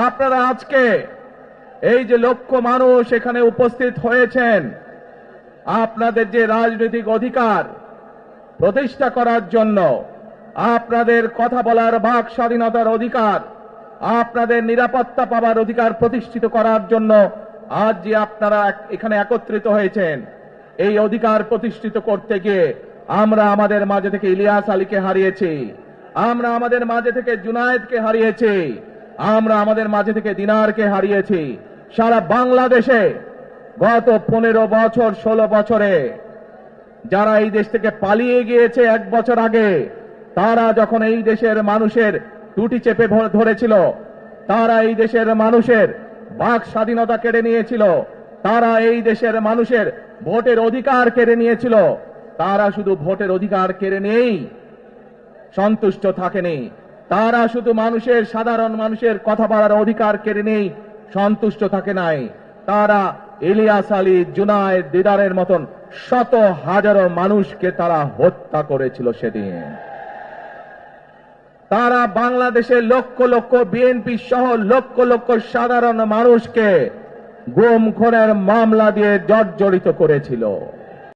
আপনারা আজকে এই যে লক্ষ মানুষ এখানে উপস্থিত হয়েছেন, আপনাদের যে রাজনৈতিক অধিকার প্রতিষ্ঠা করার জন্য, আপনাদের কথা বলার বাক স্বাধীনতার অধিকার, আপনাদের নিরাপত্তা পাবার অধিকার প্রতিষ্ঠিত করার জন্য আজ যে আপনারা এখানে একত্রিত হয়েছেন, এই অধিকার প্রতিষ্ঠিত করতে গিয়ে আমরা আমাদের মাঝে থেকে ইলিয়াস আলীকে হারিয়েছি, আমরা আমাদের মাঝে থেকে জুনায়েদকে হারিয়েছি আমরা আমাদের মাঝে থেকে দিনারকে হারিয়েছি সারা বাংলাদেশে গত পনেরো বছর, ষোলো বছরে। যারা এই দেশ থেকে পালিয়ে গিয়েছে এক বছর আগে, তারা যখন এই দেশের মানুষের টুটি চেপে ধরেছিল, তারা এই দেশের মানুষের বাক স্বাধীনতা কেড়ে নিয়েছিল, তারা এই দেশের মানুষের ভোটের অধিকার কেড়ে নিয়েছিল, তারা শুধু ভোটের অধিকার কেড়ে নেই সন্তুষ্ট থাকেনি। তারা শুধু মানুষের, সাধারণ মানুষের কথা বলার অধিকার কেড়ে নেই, সন্তুষ্ট থাকে নাই। তারা ইলিয়াস আলী জুনায়েদ দিদারের মতন শত হাজারো মানুষকে তারা হত্যা করেছিল সেদিন। তারা বাংলাদেশের লক্ষ লক্ষ বিএনপি সহ লক্ষ লক্ষ সাধারণ মানুষকে গুম, খুনের মামলা দিয়ে জর্জরিত করেছিল।